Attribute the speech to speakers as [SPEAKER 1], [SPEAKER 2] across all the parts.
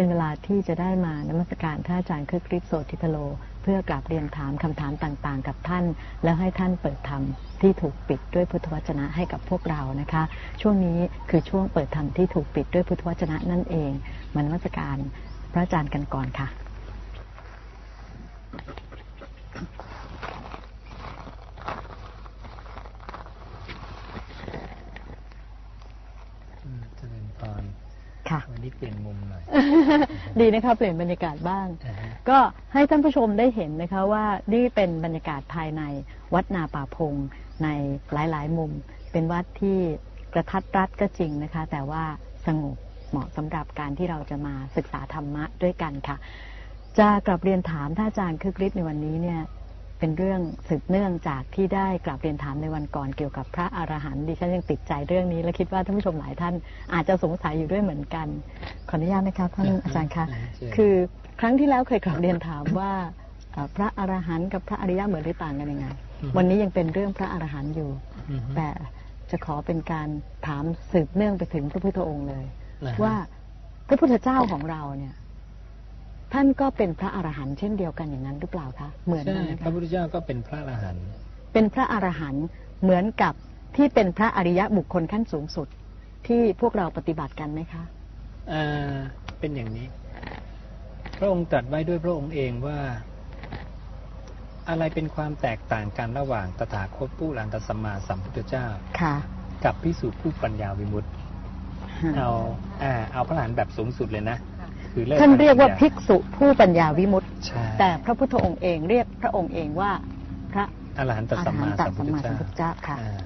[SPEAKER 1] เป็นเวลาที่จะได้มานมัสการท่านอาจารย์คือคริสโสทิพโล เพื่อกราบเรียนถามคำถามต่างๆ กับท่าน แล้วให้ท่านเปิดธรรมที่ถูกปิดด้วยพุทธวจนะให้กับพวกเรานะคะ ช่วงนี้คือช่วงเปิดธรรมที่ถูกปิดด้วยพุทธวจนะนั่นเองมานมัสการพระอาจารย์กันก่อนค่ะ
[SPEAKER 2] อืมเจริญพร
[SPEAKER 1] ค่ะ
[SPEAKER 2] วันนี้เปลี่ยนมุมหน่อย
[SPEAKER 1] ดีนะคะเปลี่ยนบรรยากาศบ้าง
[SPEAKER 2] อ่าฮะ
[SPEAKER 1] ก็ให้ท่านผู้ชมได้เห็นนะคะว่านี่เป็นบรรยากาศภายในวัดนาป่าพงในหลาย ๆ มุม เป็นวัดที่กระทัดรัดก็จริงนะคะ แต่ว่าสงบเหมาะสำหรับการที่เราจะมาศึกษาธรรมะด้วยกันค่ะ จะกลับเรียนถามท่านอาจารย์คึกฤทธิ์ในวันนี้เนี่ย เป็นเรื่องสืบเนื่องจากที่ได้กลับเรียนถามในวันก่อนเกี่ยวกับพระอรหันต์ดิฉันยังติดใจเรื่องนี้ และคิดว่าท่านผู้ชมหลายท่านอาจจะสงสัยอยู่ด้วยเหมือนกัน ขออนุญาตนะคะท่านอาจารย์คะ
[SPEAKER 2] อ่าเชิญ
[SPEAKER 1] คือครั้งที่แล้วเคยกลับเรียนถามว่าเอ่อพระอรหันต์กับพระอริยะเหมือนหรือต่างกันยังไง วันนี้ยังเป็นเรื่องพระอรหันต์อยู่
[SPEAKER 2] อือฮึ
[SPEAKER 1] แต่จะขอเป็นการถามสืบเนื่องไปถึงพระพุทธองค์เลย
[SPEAKER 2] นะฮะ
[SPEAKER 1] ว่าพระพุทธเจ้าของเราเนี่ย ท่านก็เป็นพระอรหันต์เช่นเดียวกันอย่างนั้นหรือเปล่าคะเหมือน
[SPEAKER 2] ใช่
[SPEAKER 1] กันไหม
[SPEAKER 2] พระ
[SPEAKER 1] คะ
[SPEAKER 2] พุทธเจ้าก็เป็นพระอรหันต์
[SPEAKER 1] เป็นพระอรหันต์เหมือนกับที่เป็นพระอริยะบุคคลขั้นสูงสุด ที่พวกเราปฏิบัติกันไหมคะ
[SPEAKER 2] อ่าเป็นอย่างนี้ พระองค์ตรัสไว้ด้วยพระองค์เองว่า อะไรเป็นความแตกต่างกันระหว่างตถาคตผู้ลันตสัมมาสัมพุทธเจ้า
[SPEAKER 1] ค่ะ
[SPEAKER 2] กับพิสูจน์ผู้ปัญญาวิมุตติเอาอ่าเอาพระอรหันต์แบบสูงสุดเลยนะ คือเลิก
[SPEAKER 1] ท่านเรียกว่า
[SPEAKER 2] ปัญญ
[SPEAKER 1] ภิกษุผู้ปัญญาวิมุตติ
[SPEAKER 2] ใช่
[SPEAKER 1] แต่พระพุทธองค์เองเรียกพระองค์เองว่าพระ
[SPEAKER 2] อรหันต
[SPEAKER 1] อร
[SPEAKER 2] สัม
[SPEAKER 1] หั
[SPEAKER 2] มาน
[SPEAKER 1] ต
[SPEAKER 2] สัม
[SPEAKER 1] สั
[SPEAKER 2] พุท
[SPEAKER 1] ม
[SPEAKER 2] ธ
[SPEAKER 1] มาสัม
[SPEAKER 2] เจ้า
[SPEAKER 1] พุทธเจ้าค่ะ
[SPEAKER 2] อ่า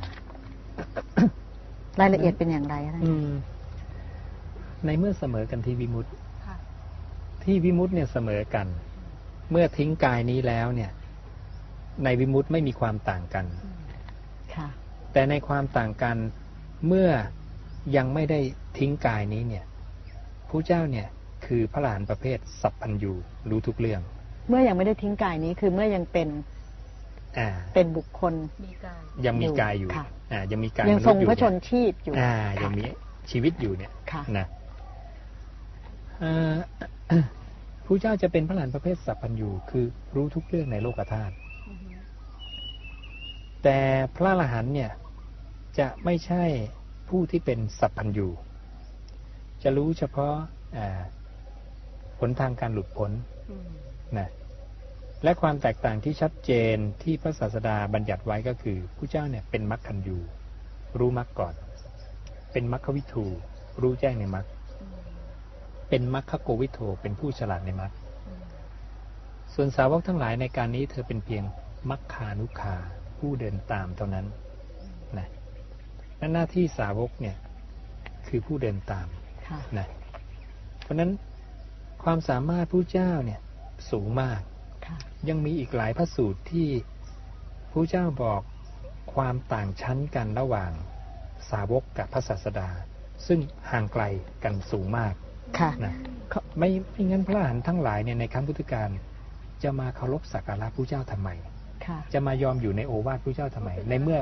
[SPEAKER 1] รายละเอียดเป็นอย่างไรคะท่าน
[SPEAKER 2] อืมในเมื่อเสมอกันที่วิมุตติที่วิมุตติเนี่ยเสมอกัน เมื่อทิ้งกายนี้แล้วเนี่ย ในวิมุตติไม่มีความต่างกัน
[SPEAKER 1] ค่ะ
[SPEAKER 2] แต่ในความต่างกันเมื่อยังไม่ได้ทิ้งกายนี้เนี่ยผู้เจ้าเนี่ย คือพระหลานประเภทสัพพัญญูรู้ทุกเรื่อง
[SPEAKER 1] เมื่อยังไม่ได้ทิ้งกายนี้คือเมื่อยังเป็น
[SPEAKER 2] อ่า
[SPEAKER 1] เป็นบุคคล
[SPEAKER 2] ยังมีกายอยู่
[SPEAKER 1] ค่ะ
[SPEAKER 2] อ่ายังมีกาย
[SPEAKER 1] ยัง
[SPEAKER 2] ม
[SPEAKER 1] ท
[SPEAKER 2] นุ
[SPEAKER 1] ร
[SPEAKER 2] ษ
[SPEAKER 1] ง
[SPEAKER 2] ย์อยู่
[SPEAKER 1] พระชน
[SPEAKER 2] เนี่ย
[SPEAKER 1] ชีพอยู่
[SPEAKER 2] อ่า
[SPEAKER 1] ค่ะ
[SPEAKER 2] ยังมีชีวิตอยู่เนี่ย
[SPEAKER 1] ค่ะ
[SPEAKER 2] นะเอ่อผู้เจ้าจะเป็นพระหลานประเภทสัพพัญญูคือรู้ทุกเรื่องในโลกธาตุแต่พระอรหันต์เนี่ยจะไม่ใช่ผู้ที่เป็นสัพพัญญูจะรู้เฉพาะ อ่าผลทางการหลุดพ้นนะและความแตกต่างที่ชัดเจนที่พระศาสดาบัญญัติไว้ก็คือผู้เจ้าเนี่ยเป็นมรรคัญยูรู้มรรคก่อน เป็นมรรควิทูรู้แจ้งในมรรคเป็นมรรคโกวิโทเป็นผู้ฉลาดในมรรคส่วนสาวกทั้งหลายในการนี้เธอเป็นเพียงมัคคานุคาผู้เดินตามเท่านั้นนะและหน้าที่สาวกเนี่ย คือผู้เดินตาม
[SPEAKER 1] ค่ะ
[SPEAKER 2] นะเพราะฉะนั้น ความสามารถผู้เจ้าเนี่ยสูงมาก
[SPEAKER 1] ค่ะ
[SPEAKER 2] ยังมีอีกหลายพระสูตรที่ผู้เจ้าบอกความต่างชั้นกันระหว่างสาวกกับพระศาสดา ซึ่งห่างไกลกันสูงมาก
[SPEAKER 1] ค่ะ
[SPEAKER 2] นะไม่ไม่งั้นพระอรหันต์ทั้งหลายเนี่ยในครั้งพุทธกาลจะมาเคารพสักการะผู้เจ้าทำไม
[SPEAKER 1] ค่ะ
[SPEAKER 2] จะมายอมอยู่ในโอวาทผู้เจ้าทำไม ในเมื่อ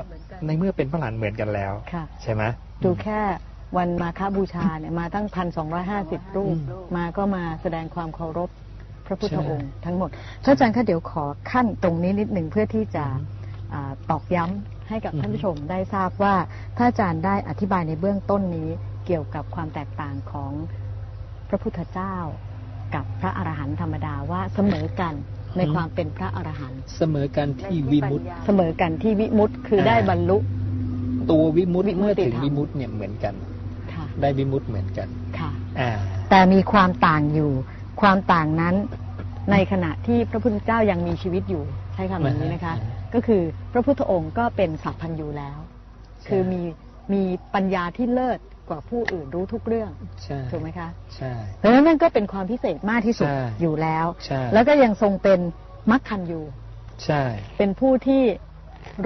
[SPEAKER 2] ในเมื่อเป็นพระอรหันต์เหมือนกันแล้ว
[SPEAKER 1] ค่ะ
[SPEAKER 2] ใช่ไหม
[SPEAKER 1] ดูแค่ วันมาฆบูชาเนี่ยมาตั้งพันสองร้อยห้าสิบรูป
[SPEAKER 2] อืม
[SPEAKER 1] มาก็มาแสดงความเคารพพระพุทธ
[SPEAKER 2] ใช่
[SPEAKER 1] องค์ทั้งหมดท่านอาจารย์คะเดี๋ยวขอขั้นตรงนี้นิดหนึ่งเพื่อที่จะ
[SPEAKER 2] อืม
[SPEAKER 1] อาตอกย้ำให้กับ
[SPEAKER 2] อือฮึ
[SPEAKER 1] ท่านผู้ชมได้ทราบว่าถ้าอาจารย์ได้อธิบายในเบื้องต้นนี้เกี่ยวกับความแตกต่างของพระพุทธเจ้า กับพระอรหันต์ธรรมดาว่าเสมอกันในความเป็นพระอรหันต์
[SPEAKER 2] เสมอกันที่วิมุตติ
[SPEAKER 1] เสมอกันที่วิมุตติคือได้บรรลุ
[SPEAKER 2] ตัววิมุตติ
[SPEAKER 1] วิมุตติ
[SPEAKER 2] เมื่อถึง
[SPEAKER 1] ธรรม
[SPEAKER 2] วิมุตติเนี่ยเหมือนกัน
[SPEAKER 1] ค่ะ
[SPEAKER 2] ได้วิมุตติเหมือนกัน
[SPEAKER 1] ค่ะ
[SPEAKER 2] อ่า
[SPEAKER 1] แต่มีความต่างอยู่ ความต่างนั้นในขณะที่พระพุทธเจ้ายังมีชีวิตอยู่ใช้คำอย่างนี้นะคะ
[SPEAKER 2] อ่าฮะ
[SPEAKER 1] ก็คือพระพุทธองค์ก็เป็นสัพพัญญูแล้ว
[SPEAKER 2] ใช่
[SPEAKER 1] คือมีมีปัญญาที่เลิศกว่าผู้อื่นรู้ทุกเรื่อง
[SPEAKER 2] ใช่
[SPEAKER 1] ถูกไหมคะ
[SPEAKER 2] ใช่
[SPEAKER 1] เพราะฉะนั้นนั่นก็เป็นความพิเศษมากที่สุด
[SPEAKER 2] ใช่
[SPEAKER 1] อยู่แล้ว
[SPEAKER 2] ใช่
[SPEAKER 1] แล้วก็ยังทรงเป็นมัคคัญยู
[SPEAKER 2] ใช่
[SPEAKER 1] เป็นผู้ที่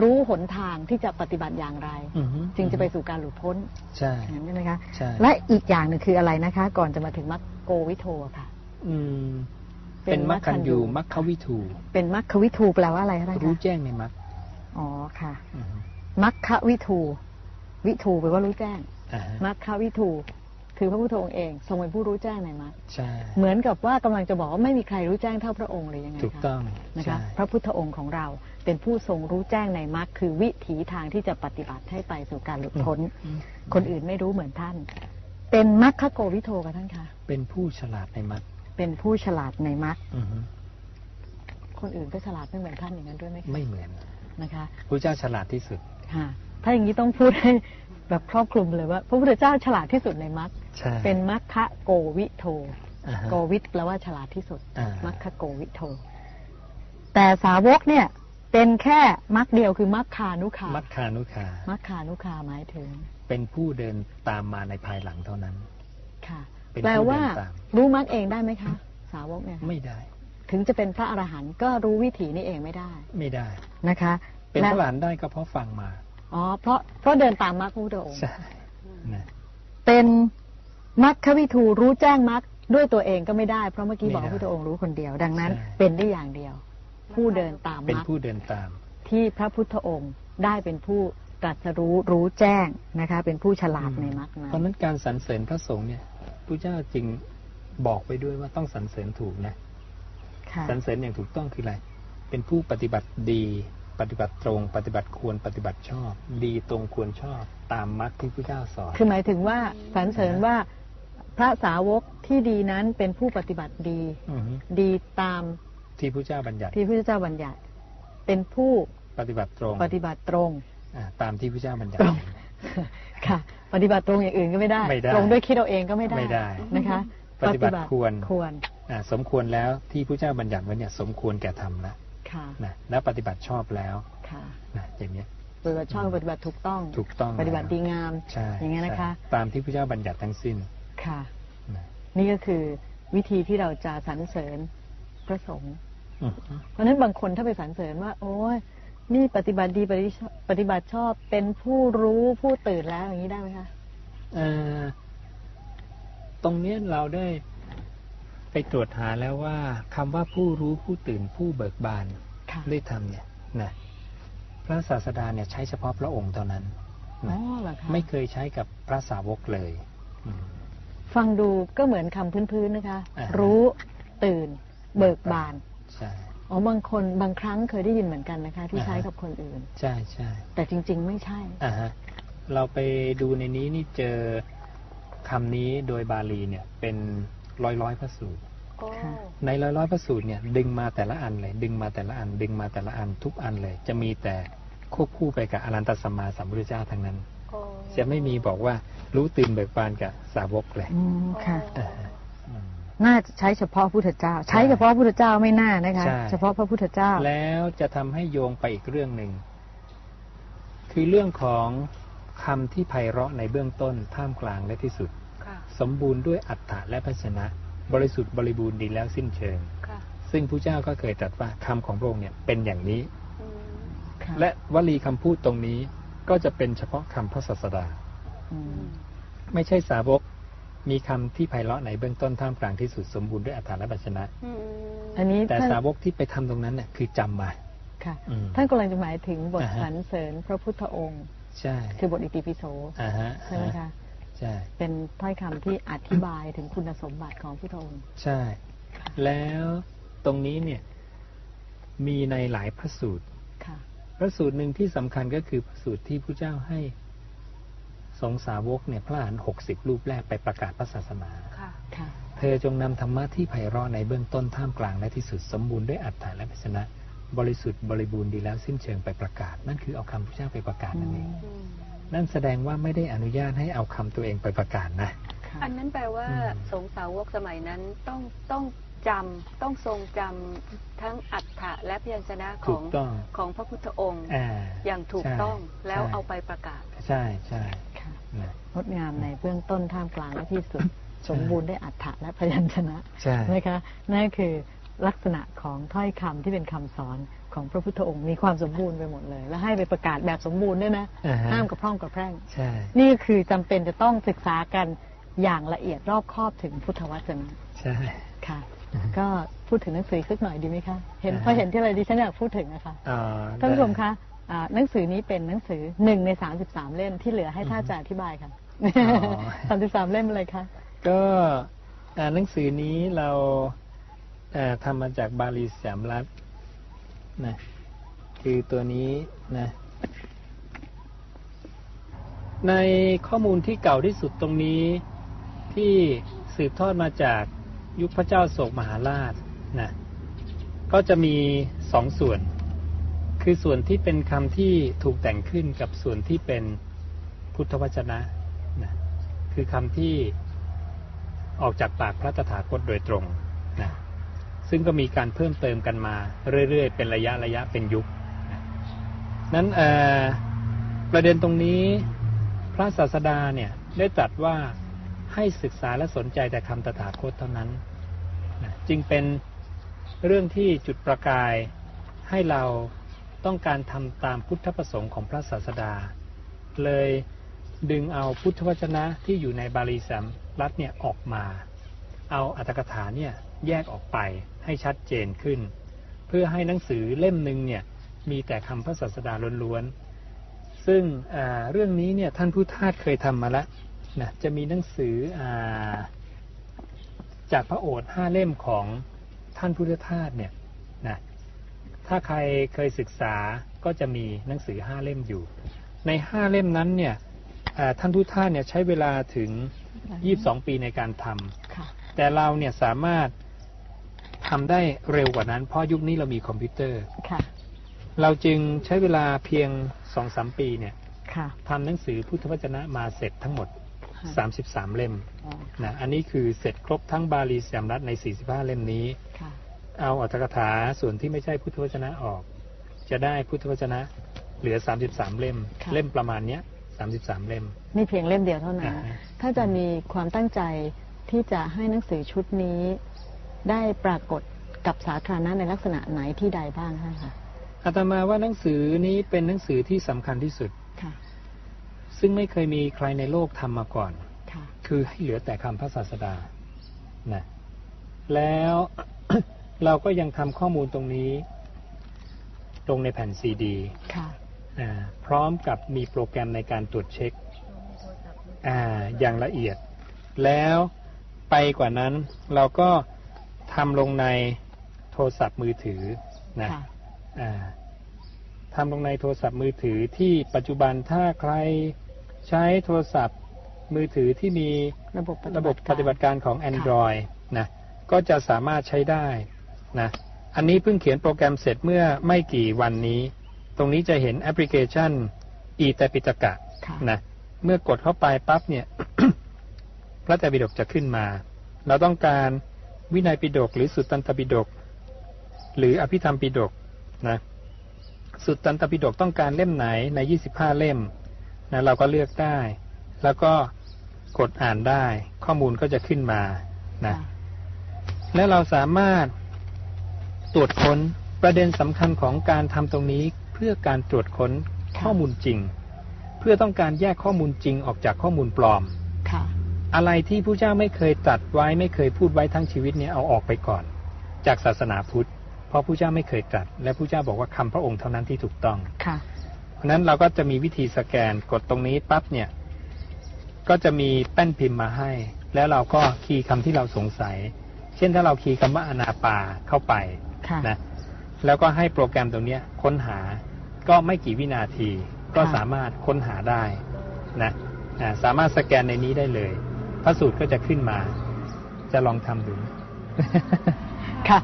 [SPEAKER 1] รู้หนทางที่จะปฏิบัติอย่างไร
[SPEAKER 2] อือฮึ
[SPEAKER 1] จึงจะไปสู่การหลุดพ้น
[SPEAKER 2] ใช่
[SPEAKER 1] อย่างนั้นใช่ไหมคะ
[SPEAKER 2] ใช่
[SPEAKER 1] และอีกอย่างหนึ่งคืออะไรนะคะ ก่อนจะมาถึงมัคโกวิโทค่ะ
[SPEAKER 2] อืม
[SPEAKER 1] เป็น
[SPEAKER 2] เป็นมัคคันยู
[SPEAKER 1] มั
[SPEAKER 2] มั
[SPEAKER 1] ค
[SPEAKER 2] ค
[SPEAKER 1] คั
[SPEAKER 2] ค
[SPEAKER 1] ญญู
[SPEAKER 2] วิทู
[SPEAKER 1] เป็นมัคควิทูแปลว่าอะไรคะท่าน
[SPEAKER 2] รู้
[SPEAKER 1] คะ
[SPEAKER 2] แจ้งในมัค
[SPEAKER 1] อ๋อค่ะ
[SPEAKER 2] อือฮึ
[SPEAKER 1] มัคควิทู วิทูแปลว่ารู้แจ้ง
[SPEAKER 2] อ่าฮะ
[SPEAKER 1] มัคควิทูคือพระพุทธองค์เอง ทรงเป็นผู้รู้แจ้งในมรรค
[SPEAKER 2] ใช่
[SPEAKER 1] เหมือนกับว่ากำลังจะบอกว่าไม่มีใครรู้แจ้งเท่าพระองค์เลยยังไง
[SPEAKER 2] ถูก
[SPEAKER 1] คะ
[SPEAKER 2] ต้อง
[SPEAKER 1] นะคะ
[SPEAKER 2] ใช่
[SPEAKER 1] พระพุทธองค์ของเรา เป็นผู้ทรงรู้แจ้งในมรรคคือวิถีทางที่จะปฏิบัติให้ไปสู่การหลุดพ้น คนอื่นไม่รู้เหมือนท่าน เป็นมรรคโกวิโทกับท่านคะ
[SPEAKER 2] เป็นผู้ฉลาดในมัด
[SPEAKER 1] เป็นผู้ฉลาดในมรรค
[SPEAKER 2] อือฮึ
[SPEAKER 1] คนอื่นก็ฉลาดไม่เหมือนท่านอย่างนั้นด้วยไหมคะ
[SPEAKER 2] ไม่เหมือน
[SPEAKER 1] นะคะ
[SPEAKER 2] พระเจ้าฉลาดที่สุด
[SPEAKER 1] ค่ะถ้าอย่างนี้ต้องพูดให้แบบครอบคลุมเลยว่า พระพุทธเจ้าฉลาดที่สุดในมรรค
[SPEAKER 2] ใช่
[SPEAKER 1] เป็นมรรคโกวิโท
[SPEAKER 2] อ่าฮะ
[SPEAKER 1] โกวิทแปลว่าฉลาดที่สุด
[SPEAKER 2] อ่า
[SPEAKER 1] มรรคโกวิโทแต่สาวกเนี่ย เป็นแค่มรรคเดียวคือมรรคานุขา
[SPEAKER 2] มัคคานุคา
[SPEAKER 1] มรรคานุคาหมายถึง
[SPEAKER 2] เป็นผู้เดินตามมาในภายหลังเท่านั้น
[SPEAKER 1] ค่ะ
[SPEAKER 2] เป็น
[SPEAKER 1] แปลว่า
[SPEAKER 2] ผู้เดินตาม
[SPEAKER 1] รู้มรรคเองได้ไหมคะ สาวกเนี่ย
[SPEAKER 2] ไม่ได้
[SPEAKER 1] ถึงจะเป็นพระอรหันต์ก็รู้วิถีนี้เองไม่ได้
[SPEAKER 2] ไม่ได้
[SPEAKER 1] นะคะ
[SPEAKER 2] เป็น
[SPEAKER 1] และ
[SPEAKER 2] พระหลานได้ก็เพราะฟังมา
[SPEAKER 1] อ๋อเพราะเพราะเดินตามมรรคพระพุทธองค์
[SPEAKER 2] ใช่นะ
[SPEAKER 1] เป็นมรรควิทูรู้แจ้งมรรคด้วยตัวเองก็ไม่ได้เพราะเมื่อกี้บอก
[SPEAKER 2] ไม่
[SPEAKER 1] ว่า
[SPEAKER 2] ได้
[SPEAKER 1] พระพุทธองค์รู้คนเดียว ดังนั้น
[SPEAKER 2] ใช่
[SPEAKER 1] เป็นได้อย่างเดียว ผู้เดินตาม
[SPEAKER 2] เป็น
[SPEAKER 1] มรรค
[SPEAKER 2] ผู้เดินตาม
[SPEAKER 1] ที่พระพุทธองค์ได้เป็นผู้ตรัสรู้รู้แจ้งนะคะ เป็นผู้ฉลาดในมรรคนั้
[SPEAKER 2] เพราะฉะ
[SPEAKER 1] น
[SPEAKER 2] นั้นการสรรเสริญพระสงฆ์เนี่ยพระเจ้าจึงบอกไว้ด้วยว่าต้องสรรเสริญถูกนะ
[SPEAKER 1] ค่ะ
[SPEAKER 2] สรรเสริญอย่างถูกต้องคืออะไร เป็นผู้ปฏิบัติดี ปฏิบัติตรง ปฏิบัติควรปฏิบัติชอบ ดีตรงควรชอบ ตามมรรคที่พระเจ้าสอน
[SPEAKER 1] คือหมายถึงว่าสรรเสริญว่าพระสาวกที่ดีนั้นเป็นผู้ปฏิบัติดี
[SPEAKER 2] อือฮึ
[SPEAKER 1] ดีตาม
[SPEAKER 2] ที่พระเจ้าบัญญัติ
[SPEAKER 1] ที่พระเจ้าบัญญัติ เป็นผู้
[SPEAKER 2] ปฏิบัติตรง
[SPEAKER 1] ปฏิบัติตรง
[SPEAKER 2] อ่าตามที่พระเจ้าบัญญั
[SPEAKER 1] ต
[SPEAKER 2] ติ
[SPEAKER 1] รงค่ะ ปฏิบัติตรงอย่างอื่นก็ไม่ได้
[SPEAKER 2] ไม่ได้
[SPEAKER 1] ตรงด้วยคิดเอาเองก็ไม่ได้
[SPEAKER 2] ไม่ได้
[SPEAKER 1] นะคะ
[SPEAKER 2] ปฏิบัติควร
[SPEAKER 1] ควร
[SPEAKER 2] อ่าสมควรแล้วที่พระเจ้าบัญญัติไว้เนี่ยสมควรแก่ธรรมแล้ว
[SPEAKER 1] ค่ะ
[SPEAKER 2] นะแล้วปฏิบัติชอบแล้ว
[SPEAKER 1] ค่ะ
[SPEAKER 2] นะอย่างเนี้ย
[SPEAKER 1] ปฏิบัติชอบปฏิบัติถูกต้อง
[SPEAKER 2] ถูกต้อง
[SPEAKER 1] ปฏิบัติดีงาม
[SPEAKER 2] ใช่
[SPEAKER 1] อย่างเงี้ยนะคะ
[SPEAKER 2] ใช่ตามที่พระเจ้าบัญญัติทั้งสิ้น
[SPEAKER 1] ค่ะ
[SPEAKER 2] นะ
[SPEAKER 1] นี่ก็คือวิธีที่เราจะสรรเสริญ พระสงฆ์
[SPEAKER 2] อืม
[SPEAKER 1] เพราะฉะนั้นบางคนถ้าไปสรรเสริญว่า โอ้ยนี่ปฏิบัติดีปฏิชอบปฏิบัติชอบเป็นผู้รู้ผู้ตื่นแล้วอย่างนี้ได้ไหมคะ
[SPEAKER 2] เอ่อตรงเนี้ยเราได้ไปตรวจหาแล้วว่าคำว่าผู้รู้ผู้ตื่นผู้เบิกบาน
[SPEAKER 1] ค่ะ
[SPEAKER 2] ด้วยธรรมเนี่ยนะพระศาสดาเนี่ยใช้เฉพาะพระองค์เท่านั้น
[SPEAKER 1] อ๋อ
[SPEAKER 2] นะ
[SPEAKER 1] เหรอคะ
[SPEAKER 2] ไม่เคยใช้กับพระสาวกเลยอืม
[SPEAKER 1] ฟังดูก็เหมือนคำพื้นๆนะคะ
[SPEAKER 2] อ่าฮะ
[SPEAKER 1] รู้ตื่น เบิกบาน
[SPEAKER 2] ใช่
[SPEAKER 1] อ๋อบางคนบางครั้งเคยได้ยินเหมือนกันนะคะ ที่
[SPEAKER 2] อ่าฮะ
[SPEAKER 1] ใช้กับคนอื่น
[SPEAKER 2] ใช่ใช่
[SPEAKER 1] แต่จริง ๆ ไม่ใช่
[SPEAKER 2] อ่าฮะเราไปดูในนี้นี่เจอคำนี้โดยบาลีเนี่ยเป็นร้อยร้อยๆพระสูตร
[SPEAKER 3] โอ้
[SPEAKER 1] ค่ะ
[SPEAKER 2] ในร้อยร้อยๆพระสูตรเนี่ยดึงมาแต่ละอันเลย ดึงมาแต่ละอัน ดึงมาแต่ละอันทุกอันเลย จะมีแต่ควบคู่ไปกับอรันตสัมมาสัมพุทธเจ้าทั้งนั้น
[SPEAKER 3] โอ้
[SPEAKER 2] จะไม่มีบอกว่ารู้ตื่นเบิกบานกับสาวกเลย
[SPEAKER 1] อืมค่ะ
[SPEAKER 2] อ่าฮะอืม
[SPEAKER 1] น่าจะใช้เฉพาะพุทธเจ้า ใช้เฉพาะพุทธเจ้าไม่น่านะคะ
[SPEAKER 2] ใช่
[SPEAKER 1] เฉพาะพระพุทธเจ้า
[SPEAKER 2] แล้วจะทำให้โยงไปอีกเรื่องหนึ่งคือเรื่องของคำที่ไพเราะในเบื้องต้นท่ามกลางและที่สุด
[SPEAKER 3] ค่ะ
[SPEAKER 2] สมบูรณ์ด้วยอัฏฐะและพัชนะ บริสุทธิ์บริบูรณ์ดีแล้วสิ้นเชิง
[SPEAKER 3] ค่ะ
[SPEAKER 2] ซึ่งพระเจ้าก็เคยตรัสว่าคำของพระองค์เนี่ยเป็นอย่างนี้
[SPEAKER 3] อืม
[SPEAKER 1] ค่ะ
[SPEAKER 2] และวลีคำพูดตรงนี้ก็จะเป็นเฉพาะคำพระศาสดา
[SPEAKER 1] อืม
[SPEAKER 2] ไม่ใช่สาวก มีคำที่ไพเราะในเบื้องต้นท่ามกลางที่สุดสมบูรณ์ด้วยอัฏฐะและพัชนะ
[SPEAKER 3] อืม
[SPEAKER 1] อันนี้
[SPEAKER 2] แต่
[SPEAKER 1] ท่าน
[SPEAKER 2] สาวกที่ไปทำตรงนั้นเนี่ยคือจำมา
[SPEAKER 1] ค่ะ
[SPEAKER 2] อืม
[SPEAKER 1] ท่านกำลังจะหมายถึงบท
[SPEAKER 2] อ่าฮะ
[SPEAKER 1] สรรเสริญพระพุทธองค์
[SPEAKER 2] ใช่
[SPEAKER 1] คือบทอิติปิโส
[SPEAKER 2] อ่าฮะ
[SPEAKER 1] ใช่ไหมคะ
[SPEAKER 2] ใช่
[SPEAKER 1] เป็นถ้อยคำที่อธิบายถึงคุณสมบัติของพระพุทธองค์
[SPEAKER 2] ใช่ แล้วตรงนี้เนี่ยมีในหลายพระสูตร
[SPEAKER 1] ค่ะ
[SPEAKER 2] พระสูตรหนึ่งที่สำคัญก็คือพระสูตรที่พระเจ้าให้ส งฆ์สาวกเนี่ยพระอรหันต์หกสิบรูปแรกไปประกาศพระศาสนา
[SPEAKER 3] ค่ะ
[SPEAKER 1] ค่ะ
[SPEAKER 2] เธอจงนำธรรมะที่ไพเราะในเบื้องต้นท่ามกลางและที่สุดสมบูรณ์ด้วยอัฏฐะและพัชนะ บริสุทธิ์บริบูรณ์ดีแล้วสิ้นเชิงไปประกาศ นั่นคือเอาคำพระเจ้าไปประกาศนั่นเอง
[SPEAKER 3] อืม
[SPEAKER 2] นั่นแสดงว่าไม่ได้อนุญาตให้เอาคำตัวเองไปประกาศนะ
[SPEAKER 1] ค่ะ
[SPEAKER 3] อันนั้นแปลว่า
[SPEAKER 2] อืม
[SPEAKER 3] สงฆ์สาวกสมัยนั้นต้องต้อง จำต้องทรงจำทั้งอัฏฐะและพยัญชนะข
[SPEAKER 2] ถู
[SPEAKER 3] อง
[SPEAKER 2] กต้อง
[SPEAKER 3] ของพระพุทธองค์
[SPEAKER 2] อ่า
[SPEAKER 3] อย่างถูก
[SPEAKER 2] ใช่
[SPEAKER 3] ต้องแล้ว
[SPEAKER 2] ใช่
[SPEAKER 3] เอาไปประกาศ
[SPEAKER 2] ใช่ใช่
[SPEAKER 1] ค่ะ
[SPEAKER 2] นะ
[SPEAKER 1] งดงามในเบื้องต้นท่ามกลางและที่สุด สมบูรณ์ได้วยอัฏฐะและพยัญชนะ
[SPEAKER 2] ใช่
[SPEAKER 1] นะคะนั่นคือลักษณะของถ้อยคำที่เป็นคำสอนของพระพุทธองค์มีความสมบูรณ์ไปหมดเลย และให้ไปประกาศแบบสมบูรณ์ด้วยนะ
[SPEAKER 2] อ่าฮะ
[SPEAKER 1] ห้ามกระพร่องกระแพร่ง
[SPEAKER 2] ใช่
[SPEAKER 1] นี่คือจำเป็นจะต้องศึกษากันอย่างละเอียดรอบคอบถึงพุทธวจนะ
[SPEAKER 2] ใช่
[SPEAKER 1] ค่ะ ก็พูดถึงหนังสือสักหน่อยดีไหมคะเห็น
[SPEAKER 2] อ่าฮะ
[SPEAKER 1] พอเห็นที่อะไรดิฉันอยากพูดถึงนะคะ
[SPEAKER 2] อ่า
[SPEAKER 1] ท่านผู้ชม
[SPEAKER 2] ได้
[SPEAKER 1] คะอ่าหนังสือนี้เป็นหนังสือหนึ่งในสามสิบสามเล่มที่เหลือให้ท่าน
[SPEAKER 2] อือฮึ
[SPEAKER 1] อาจารย์อธิบายค่ะสามสิบสามเล่มอะไรคะ
[SPEAKER 2] ก็อ่านหนังสือนี้เราอ่าทำมาจากบาลีแสามรัฐนะคือตัวนี้นะในข้อมูลที่เก่าที่สุดตรงนี้ที่สืบทอดมาจาก ยุคพระเจ้าโศกมหาราชนะก็จะมีสองส่วน คือส่วนที่เป็นคำที่ถูกแต่งขึ้นกับส่วนที่เป็นพุทธวจนะนะคือคำที่ออกจากปากพระตถาคตโดยตรงนะซึ่งก็มีการเพิ่มเติมกันมาเรื่อยๆ เป็นระยะระยะเป็นยุคนะนั้นประเด็นตรงนี้พระศาสดาเนี่ยได้ตรัสว่า ให้ศึกษาและสนใจแต่คำตถาคตเท่านั้นนะจึงเป็นเรื่องที่จุดประกายให้เราต้องการทำตามพุทธประสงค์ของพระศาสดา เลยดึงเอาพุทธวจนะที่อยู่ในบาลีสามรัฐเนี่ยออกมา เอาอัตถกถาเนี่ยแยกออกไปให้ชัดเจนขึ้น เพื่อให้หนังสือเล่มหนึ่งเนี่ยมีแต่คำพระศาสดาล้วนๆซึ่งเรื่องนี้เนี่ยท่านผู้ทาสเคยทำมาแล้ว นะจะมีหนังสืออาจากพระโอษฐ์ห้าเล่มของท่านพุทธทาสเนี่ยนะถ้าใครเคยศึกษาก็จะมีหนังสือห้าเล่มอยู่ ในห้าเล่มนั้นเนี่ยอ่าท่านผู้ทาสเนี่ยใช้เวลาถึง22ปีในการทำ
[SPEAKER 1] ค่ะ
[SPEAKER 2] แต่เราเนี่ยสามารถทำได้เร็วกว่านั้น เพราะยุคนี้เรามีคอมพิวเตอร์
[SPEAKER 1] ค่ะ
[SPEAKER 2] เราจึงใช้เวลาเพียงสองสามปีเนี่ย
[SPEAKER 1] ค่ะ
[SPEAKER 2] ทำหนังสือพุทธวจนะมาเสร็จทั้งหมด
[SPEAKER 1] ค่ะ
[SPEAKER 2] 33 เล่ม
[SPEAKER 1] อ๋อ
[SPEAKER 2] นะอันนี้คือเสร็จครบทั้งบาลีสามรัฐใน 45 เล่มนี้
[SPEAKER 1] ค่ะ
[SPEAKER 2] เอาอัตถกถาส่วนที่ไม่ใช่พุทธวจนะออก จะได้พุทธวจนะเหลือ 33 เล่ม
[SPEAKER 1] ค่ะ
[SPEAKER 2] เล่มประมาณเนี้ย33 เล่ม
[SPEAKER 1] นี่เพียงเล่มเดียวเท่านั้น
[SPEAKER 2] อ่าฮะ
[SPEAKER 1] ถ้าจะมีความตั้งใจที่จะให้หนังสือชุดนี้ได้ปรากฏกับสาธารณะในลักษณะไหนที่ใดบ้างคะ
[SPEAKER 2] อาตมาว่าหนังสือนี้เป็นหนังสือที่สำคัญที่สุด
[SPEAKER 1] ค่ะ
[SPEAKER 2] ซึ่งไม่เคยมีใครในโลกทำมาก่อน
[SPEAKER 1] ค่ะ
[SPEAKER 2] คือให้เหลือแต่คำพระศาสดานะแล้วเราก็ยังทำข้อมูลตรงนี้ ลงในแผ่นซีดี
[SPEAKER 1] ค่ะ
[SPEAKER 2] อ่าพร้อมกับมีโปรแกรมในการตรวจเช็คอ่าอย่างละเอียด แล้วไปกว่านั้นเราก็ทำลงในโทรศัพท์มือถือนะ
[SPEAKER 1] ค่ะ
[SPEAKER 2] อ่าทำลงในโทรศัพท์มือถือที่ปัจจุบันถ้าใคร ใช้โทรศัพท์มือถือที่มี
[SPEAKER 1] ระบบ
[SPEAKER 2] ระบบปฏิบัติการของ Android นะก็จะสามารถใช้ได้นะอันนี้เพิ่งเขียนโปรแกรมเสร็จเมื่อไม่กี่วันนี้ ตรงนี้จะเห็นแอปพลิเคชันอีแตปิตกะ
[SPEAKER 1] ค่ะ
[SPEAKER 2] นะเมื่อกดเข้าไปปั๊บเนี่ยพระไตรปิฎกจะขึ้นมา เราต้องการวินัยปิฎกหรือสุตตันตปิฎกหรืออภิธรรมปิฎกนะสุตตันตปิฎกต้องการเล่มไหนใน 25 เล่ม นะเราก็เลือกได้ แล้วก็กดอ่านได้ ข้อมูลก็จะขึ้นมานะ
[SPEAKER 1] ค่ะ
[SPEAKER 2] และเราสามารถตรวจค้นประเด็นสำคัญของการทำตรงนี้เพื่อการตรวจค้นข้อมูลจริง เพื่อต้องการแยกข้อมูลจริงออกจากข้อมูลปลอม
[SPEAKER 1] ค่ะ
[SPEAKER 2] อะไรที่ผู้เจ้าไม่เคยตรัดไว้ไม่เคยพูดไว้ทั้งชีวิตเนี่ยเอาออกไปก่อน จากศาสนาพุทธ เพราะผู้เจ้าไม่เคยตรัสและผู้เจ้าบอกว่าคำพระองค์เท่านั้นที่ถูกต้อง
[SPEAKER 1] ค่ะ
[SPEAKER 2] เพราะฉะ นั้นเราก็จะมีวิธีสแกนกดตรงนี้ปั๊บเนี่ย ก็จะมีแป้นพิมพ์มาให้ แล้วเราก็คีย์คำที่เราสงสัย เช่นถ้าเราคีย์คำว่าอนาปาเข้าไป
[SPEAKER 1] ค่ะ
[SPEAKER 2] นะแล้วก็ให้โปรแกรมตรงเนี้ยค้นหาก็ไม่กี่วินาที ก็
[SPEAKER 1] ค่ะ
[SPEAKER 2] สามารถค้นหาได้นะอ่าสามารถสแกนในนี้ได้เลยพระสูตรก็จะขึ้นมา จะลองทำดู
[SPEAKER 1] ค่ะ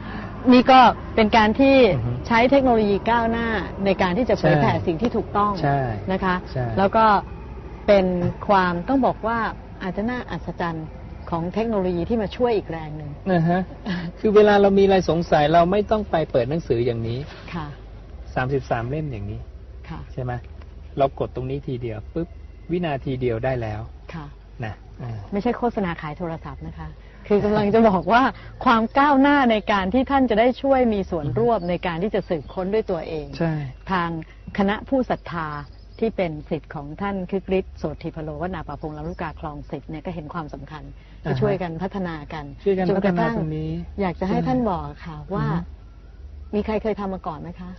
[SPEAKER 1] นี่ก็เป็นการที่
[SPEAKER 2] อือฮึ
[SPEAKER 1] ใช้เทคโนโลยีก้าวหน้าในการที่จะเผย
[SPEAKER 2] ใช่
[SPEAKER 1] แผ่สิ่งที่ถูกต้อง
[SPEAKER 2] ใช่
[SPEAKER 1] นะคะ
[SPEAKER 2] ใช่
[SPEAKER 1] แล้วก็เป็นความต้องบอกว่าอาจจะน่าอัศจรรย์ของเทคโนโลยีที่มาช่วยอีกแรงหนึ่ง
[SPEAKER 2] นะฮะคือเวลาเรามีอะไรสงสัยเราไม่ต้องไปเปิดหนังสืออย่างนี้
[SPEAKER 1] ค่ะ
[SPEAKER 2] 33 เล่มอย่างนี้
[SPEAKER 1] ค่ะ
[SPEAKER 2] ใช่ไหมเรากดตรงนี้ทีเดียวปุ๊บวินาทีเดียวได้แล้ว
[SPEAKER 1] ค่ะ
[SPEAKER 2] นะอ่า
[SPEAKER 1] ไม่ใช่โฆษณาขายโทรศัพท์นะคะ คือกำลังจะบอกว่าความก้าวหน้าในการที่ท่านจะได้ช่วยมีส่วนร่วมในการที่จะสืบค้นด้วยตัวเอง
[SPEAKER 2] ใช่
[SPEAKER 1] ทางคณะผู้ศรัทธาที่เป็นสิทธิ์ของท่านคือกฤษโสธิพโลวัฒนาป่าพงลำลูกกาคลองสิทธิ์เนี่ยก็เห็นความสำคัญ
[SPEAKER 2] อ่า
[SPEAKER 1] จะ
[SPEAKER 2] ฮะ
[SPEAKER 1] ช่วยกันพัฒนากัน
[SPEAKER 2] ช่วยกัน
[SPEAKER 1] จ
[SPEAKER 2] พัฒ
[SPEAKER 1] ระ
[SPEAKER 2] นา
[SPEAKER 1] ทั่
[SPEAKER 2] ตรงนี้
[SPEAKER 1] อยากจะให้
[SPEAKER 2] ใช่
[SPEAKER 1] ท่านบอกค่ะว่า
[SPEAKER 2] อือฮึ
[SPEAKER 1] มีใครเคยทำมาก่อนไหมคะ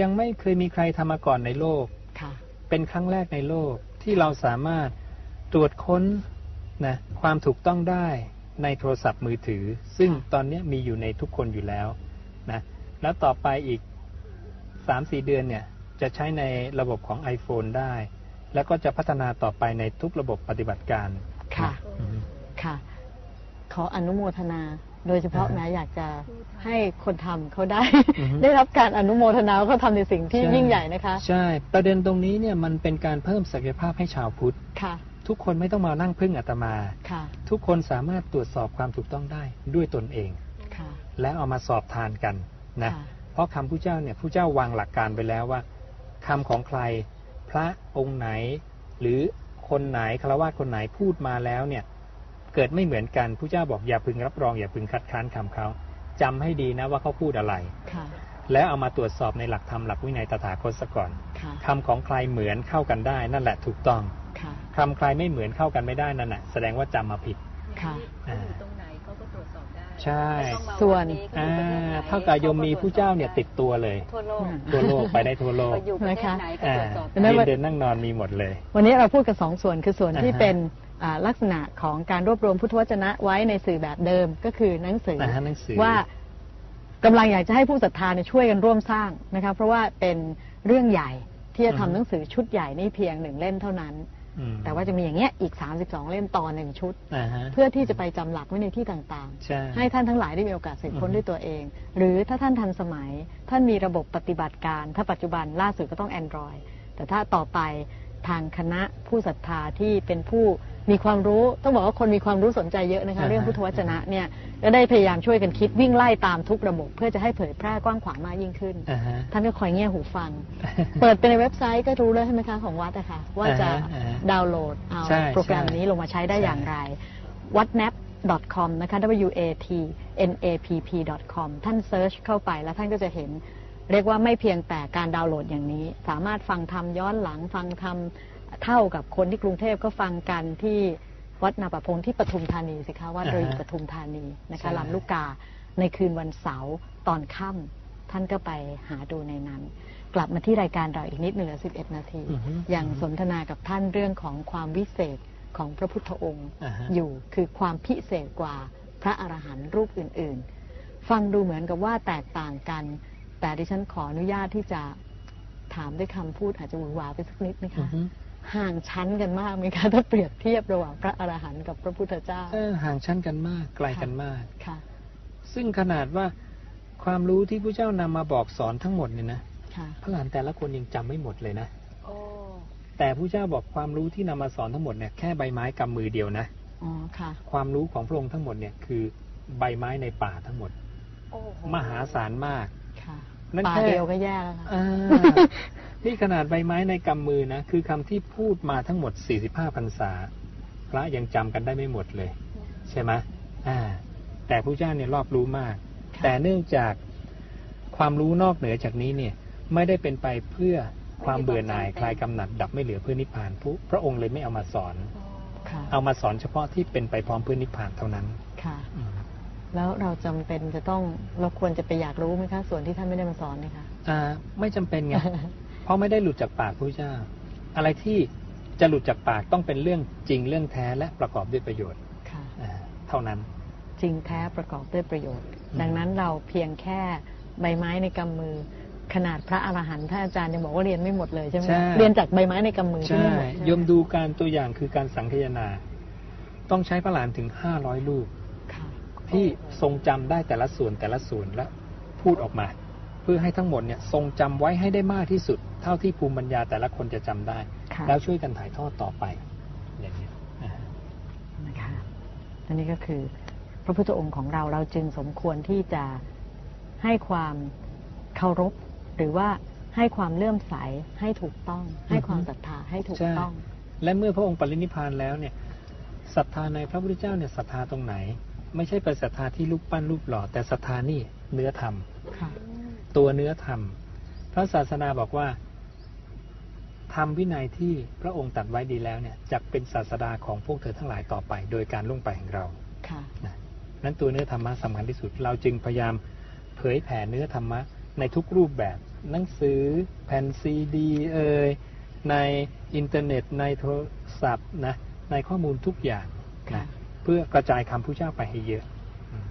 [SPEAKER 2] ยังไม่เคยมีใครทำมาก่อนในโลก
[SPEAKER 1] ค่ะ
[SPEAKER 2] เป็นครั้งแรกในโลกที่เราสามารถตรวจค้นนะความถูกต้องได้ ในโทรศัพท์มือถือ ซึ่ง
[SPEAKER 1] ค่ะ
[SPEAKER 2] ตอนนี้มีอยู่ในทุกคนอยู่แล้วนะแล้วต่อไปอีกสามสี่เดือนเนี่ยจะใช้ในระบบของ iPhone ได้ แล้วก็จะพัฒนาต่อไปในทุกระบบปฏิบัติการ
[SPEAKER 1] ค่ะ
[SPEAKER 2] อืม
[SPEAKER 1] ค่ะ ขออนุโมทนา โดยเฉพาะ
[SPEAKER 2] อ่าฮะ
[SPEAKER 1] แม้อยากจะให้คนทำเขาได้
[SPEAKER 2] อือฮึ
[SPEAKER 1] ได้รับการอนุโมทนาว่าเขาทำในสิ่งที่
[SPEAKER 2] ใช่
[SPEAKER 1] ยิ่งใหญ่นะคะ
[SPEAKER 2] ใช่ ประเด็นตรงนี้เนี่ยมันเป็นการเพิ่มศักยภาพให้ชาวพุทธ
[SPEAKER 1] ค่ะ
[SPEAKER 2] ทุกคนไม่ต้องมานั่งพึ่งอาตมา
[SPEAKER 1] ค่ะ
[SPEAKER 2] ทุกคนสามารถตรวจสอบความถูกต้องได้ด้วยตนเอง
[SPEAKER 1] ค่ะ
[SPEAKER 2] และเอามาสอบทานกันนะ
[SPEAKER 1] ค่ะ
[SPEAKER 2] เพราะคำผู้เจ้าเนี่ยผู้เจ้าวางหลักการไปแล้วว่าคำของใครพระองค์ไหน หรือคนไหนคารวะคนไหนพูดมาแล้วเนี่ย เกิดไม่เหมือนกันผู้เจ้าบอกอย่าพึงรับรอง อย่าพึงคัดค้านคำเขาจำให้ดีนะว่าเขาพูดอะไร
[SPEAKER 1] ค่ะ
[SPEAKER 2] แล้วเอามาตรวจสอบในหลักธรรมหลักวินัยตถาคตซะก่อน
[SPEAKER 1] ค่ะ
[SPEAKER 2] คำของใครเหมือนเข้ากันได้ นั่นแหละถูกต้อง
[SPEAKER 1] ค่ะ
[SPEAKER 2] คำใครไม่เหมือนเข้ากันไม่ได้นั่นแหละแสดงว่าจำมาผิด
[SPEAKER 1] ค่ะ
[SPEAKER 3] เขาอยู่ตรงไหนเขาก็ตรวจสอบได้
[SPEAKER 2] ใช่
[SPEAKER 3] ไม่ต้องมา
[SPEAKER 1] ส่วน
[SPEAKER 3] ดเขา
[SPEAKER 2] อ่า
[SPEAKER 3] อยู่ประเทศไหน
[SPEAKER 2] เท่ากับโยมมีผู้เจ้าเนี่ยติดตัวเลย
[SPEAKER 3] ทั่วโลก
[SPEAKER 2] ทั่วโลกไปได้ทั่วโลก
[SPEAKER 3] ไปอยู่ประเทศไหนก็
[SPEAKER 2] อ่า
[SPEAKER 3] ตรวจสอบ
[SPEAKER 1] เห็นไหม
[SPEAKER 2] ยืน
[SPEAKER 1] ว่า
[SPEAKER 2] เดินนั่งนอนมีหมดเลย
[SPEAKER 1] วันนี้เราพูดกันสองส่วนคือส่วนที่
[SPEAKER 2] อ่าฮะ
[SPEAKER 1] เป็นอ่าลักษณะของการรวบรวมพุทธวจนะไว้ในสื่อแบบเดิมก็คือหนังสือ
[SPEAKER 2] นะฮะหนังสือ
[SPEAKER 1] ว่ากำลังอยากจะให้ผู้ศรัทธาเนี่ยช่วยกันร่วมสร้างนะคะเพราะว่าเป็นเรื่องใหญ่ที่จะทำหนังสือชุดใหญ่นี่เพียงหนึ่งเล่มเท่านั้น
[SPEAKER 2] อืม
[SPEAKER 1] แต่ว่าจะมีอย่างเงี้ยอีก 32 เล่มต่อหนึ่งชุด
[SPEAKER 2] อ่าฮะ
[SPEAKER 1] เพื่อที่จะไปจำหลักไว้ในที่ต่างๆ
[SPEAKER 2] ใช่
[SPEAKER 1] ให้ท่านทั้งหลายได้มีโอกาสสืบค้น
[SPEAKER 2] อือฮึ
[SPEAKER 1] ด้วยตัวเอง หรือถ้าท่านทันสมัย ท่านมีระบบปฏิบัติการ ถ้าปัจจุบันล่าสุดก็ต้อง Android แต่ถ้าต่อไป ทางคณะผู้ศรัทธาที่เป็นผู้มีความรู้ต้องบอกว่าคนมีความรู้สนใจเยอะนะคะ
[SPEAKER 2] อ่าฮะ
[SPEAKER 1] เรื่องพุทธวจนะเนี่ยก็ได้พยายามช่วยกันคิดวิ่งไล่ตามทุกระบบ เพื่อจะให้เผยแพร่กว้างขวางมากยิ่งขึ้น
[SPEAKER 2] อ่าฮะ
[SPEAKER 1] ท่านก็คอยเงี่ยหูฟัง เปิดไปในเวบไซต์ก็รู้แล้วใช่ไหมคะของวัดอะค่ะว่าจะ
[SPEAKER 2] อ่าฮะอ่าฮะ
[SPEAKER 1] ดาวน์โหลดเอา
[SPEAKER 2] ใช่
[SPEAKER 1] โปรแกรม
[SPEAKER 2] ใช่
[SPEAKER 1] นี้ลงมาใช้ได้
[SPEAKER 2] ใช่
[SPEAKER 1] อย่างไร whatnap.com นะคะ w a t n a p p com ท่านเซิร์ชเข้าไปแล้วท่านก็จะเห็น เรียกว่าไม่เพียงแต่การดาวน์โหลดอย่างนี้ สามารถฟังทำย้อนหลังฟังทำเท่ากับคนที่กรุงเทพก็ฟังกันที่วัดนาประพงที่ปทุมธานีสิคะวัด
[SPEAKER 2] อ่าฮะ
[SPEAKER 1] เรืออยู่ปทุมธานีนะคะ
[SPEAKER 2] ใช่
[SPEAKER 1] ลำลูกกาในคืนวันเสาร์ตอนค่ำท่านก็ไปหาดูในนั้น กลับมาที่รายการเราอีกนิดหนึ่งเหลือ11 นาที
[SPEAKER 2] อือฮึ
[SPEAKER 1] ยังสนทนากับท่านเรื่องของความวิเศษของพระพุทธองค์
[SPEAKER 2] อ่าฮะ
[SPEAKER 1] อยู่คือความพิเศษกว่าพระอรหันต์รูปอื่น ๆ ฟังดูเหมือนกับว่าแตกต่างกัน แต่ดิฉันขออนุญาตที่จะถามด้วยคำพูดอาจจะหวือหวาไปสักนิดนะ
[SPEAKER 2] อื
[SPEAKER 1] คะ
[SPEAKER 2] อฮึ
[SPEAKER 1] ห่างชั้นกันมากไหมคะถ้าเปรียบเทียบระหว่างพระอรหันต์กับพระพุทธเจ้า
[SPEAKER 2] เออห่างชั้นกันมากไกลกันมาก
[SPEAKER 1] ค่ะ
[SPEAKER 2] ซึ่งขนาดว่าความรู้ที่ผู้เจ้านำมาบอกสอนทั้งหมดเนี่ยนะ
[SPEAKER 1] ค่ะ
[SPEAKER 2] พระหลานแต่ละคนยังจำไม่หมดเลยนะ
[SPEAKER 3] โอ้
[SPEAKER 2] แต่ผู้เจ้าบอกความรู้ที่นำมาสอนทั้งหมดเนี่ยแค่ใบไม้กำมือเดียวนะ
[SPEAKER 1] อ๋อค่ะ
[SPEAKER 2] ความรู้ของพระองค์ทั้งหมดเนี่ยคือใบไม้ในป่าทั้งหมด
[SPEAKER 3] โอ้โห
[SPEAKER 2] มหาศาลมาก
[SPEAKER 1] ค่ะ
[SPEAKER 2] นั่น
[SPEAKER 1] ป่า
[SPEAKER 2] แค่
[SPEAKER 1] เดียวก็แย่แล้วค่ะ
[SPEAKER 2] อ่านี่ขนาดใบไม้ในกำมือนะคือคำที่พูดมาทั้งหมด 45พรรษา พระยังจำกันได้ไม่หมดเลย ใช่ไหมอ่า แต่ผู้เจ้าเนี่ยรอบรู้มาก
[SPEAKER 1] ค่ะ
[SPEAKER 2] แต่เนื่องจากความรู้นอกเหนือจากนี้เนี่ย ไม่ได้เป็นไปเพื่อความเบื่อหน่ายคลายกำหนัดดับไม่เหลือเพื่อนิพพานผู้พระองค์เลยไม่เอามาสอน
[SPEAKER 1] ค่ะ
[SPEAKER 2] เอามาสอนเฉพาะที่เป็นไปพร้อมเพื่อนิพพานเท่านั้น
[SPEAKER 1] ค่ะ
[SPEAKER 2] อืม
[SPEAKER 1] แล้วเราจำเป็นจะต้องเราควรจะไปอยากรู้ไหมคะ ส่วนที่ท่านไม่ได้มาสอนนะคะ
[SPEAKER 2] อ่าไม่จำเป็นไง เพราะไม่ได้หลุดจากปากพระเจ้า อะไรที่จะหลุดจากปากต้องเป็นเรื่องจริงเรื่องแท้และประกอบด้วยประโยชน์
[SPEAKER 1] ค่ะ
[SPEAKER 2] อ่าเท่านั้น
[SPEAKER 1] จริงแท้ประกอบด้วยประโยชน์
[SPEAKER 2] อืม
[SPEAKER 1] ดังนั้นเราเพียงแค่ใบไม้ในกำมือ ขนาดพระอรหันต์ท่านอาจารย์ยังบอกว่าเรียนไม่หมดเลยใช่ไหม
[SPEAKER 2] ใช่
[SPEAKER 1] เรียนจากใบไม้ในกำมือที่
[SPEAKER 2] ใช่
[SPEAKER 1] ไม่หมดใช่ไห
[SPEAKER 2] โยมดูการตัวอย่างคือการสังคายนา ต้องใช้พระหลานถึงห้าร้อยลูก
[SPEAKER 1] ค่ะ
[SPEAKER 2] ที่ทรงจำได้แต่ละส่วนแต่ละส่วนและพูดออกมา เพื่อให้ทั้งหมดเนี่ยทรงจำไว้ให้ได้มากที่สุด เท่าที่ภูมิปัญญาแต่ละคนจะจำได้
[SPEAKER 1] ค่ะ
[SPEAKER 2] แล้วช่วยกันถ่ายทอดต่อไปอย่างนี้ยอ่า
[SPEAKER 1] นะคะอันนี้ก็คือพระพุทธองค์ของเราเราจึงสมควรที่จะให้ความเคารพ หรือว่าให้ความเลื่อมใสให้ถูกต้อง ให้ความศรัทธาให้ถูก
[SPEAKER 2] ใช่
[SPEAKER 1] ต้อง
[SPEAKER 2] และเมื่อพระองค์ปรินิพพานแล้วเนี่ยศรัทธาในพระพุทธเจ้าเนี่ยศรัทธาตรงไหน ไม่ใช่เป็นศรัทธาที่รูปปั้นรูปหล่อ แต่ศรัทธานี่เนื้อธรรม
[SPEAKER 1] ค่ะ
[SPEAKER 2] ตัวเนื้อธรรม พระศาสนาบอกว่าธรรมวินัยที่พระองค์ตรัดไว้ดีแล้วเนี่ยจะเป็นศาสดาของพวกเธอทั้งหลายต่อไป โดยการล่วงไปแห่งเรา
[SPEAKER 1] ค่ะ
[SPEAKER 2] นะนั้นตัวเนื้อธรรมะสำคัญที่สุด เราจึงพยายามเผยแผ่เนื้อธรรมะในทุกรูปแบบ หนังสือแผ่นซีดีเอ่ยในอินเทอร์เน็ตในโทรศัพท์นะในข้อมูลทุกอย่าง
[SPEAKER 1] ค่ะ
[SPEAKER 2] นะ เพื่อกระจายคำผู้เจ้าไปให้เยอะอืม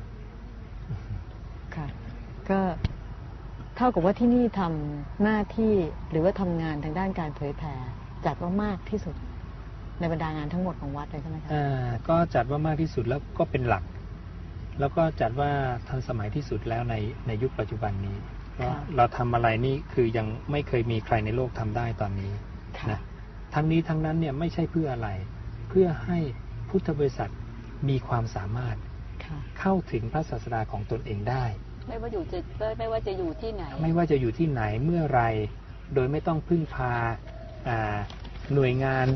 [SPEAKER 1] ค่ะ ก็เท่ากับว่าที่นี่ทำหน้าที่หรือว่าทำงานทางด้านการเผยแผ่จัดว่ามากที่สุด ในบรรดางานทั้งหมดของวัดเลยใช่ไหมคะ
[SPEAKER 2] อ่าก็จัดว่ามากที่สุดแล้วก็เป็นหลัก แล้วก็จัดว่าทันสมัยที่สุดแล้วในในยุคปัจจุบันนี้เพราะเราทำอะไรนี่คือยังไม่เคยมีใครในโลกทำได้ตอนนี้
[SPEAKER 1] ค่ะ
[SPEAKER 2] นะทั้งนี้ทั้งนั้นเนี่ยไม่ใช่เพื่ออะไร เพื่อให้พุทธบริษัท มีความสามารถ
[SPEAKER 1] ค่ะ
[SPEAKER 2] เข้าถึงพระศาสดาของตนเองได้
[SPEAKER 3] ไม่ว่าอยู่จะไม่ว่าจะอยู่ที่ไหน
[SPEAKER 2] ไม่ว่าจะอยู่ที่ไหนเมื่อไร โดยไม่ต้องพึ่งพาอ่าหน่วยงาน